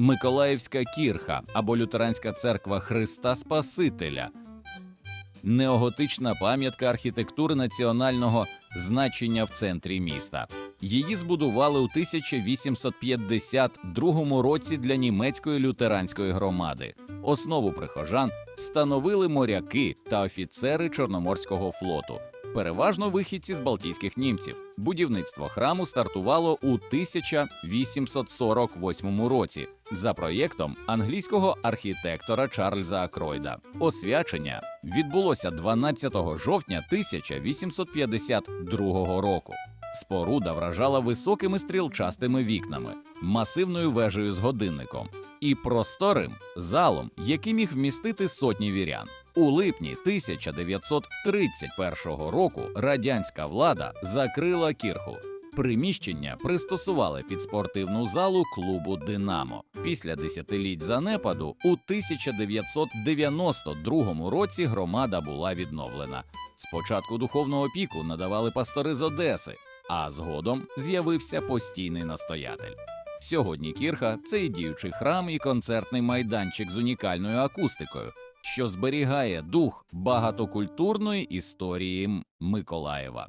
Миколаївська кірха або лютеранська церква Христа Спасителя, неоготична пам'ятка архітектури національного значення в центрі міста. Її збудували у 1852 році для німецької лютеранської громади. Основу прихожан становили моряки та офіцери Чорноморського флоту, переважно вихідці з балтійських німців. Будівництво храму стартувало у 1848 році за проєктом англійського архітектора Чарльза Акройда. Освячення відбулося 12 жовтня 1852 року. Споруда вражала високими стрілчастими вікнами, масивною вежею з годинником і просторим залом, який міг вмістити сотні вірян. У липні 1931 року радянська влада закрила кірху. Приміщення пристосували під спортивну залу клубу Динамо. Після десятиліть занепаду у 1992 році громада була відновлена. Спочатку духовного опіку надавали пастори з Одеси, а згодом з'явився постійний настоятель. Сьогодні кірха це і діючий храм, і концертний майданчик з унікальною акустикою, що зберігає дух багатокультурної історії Миколаєва.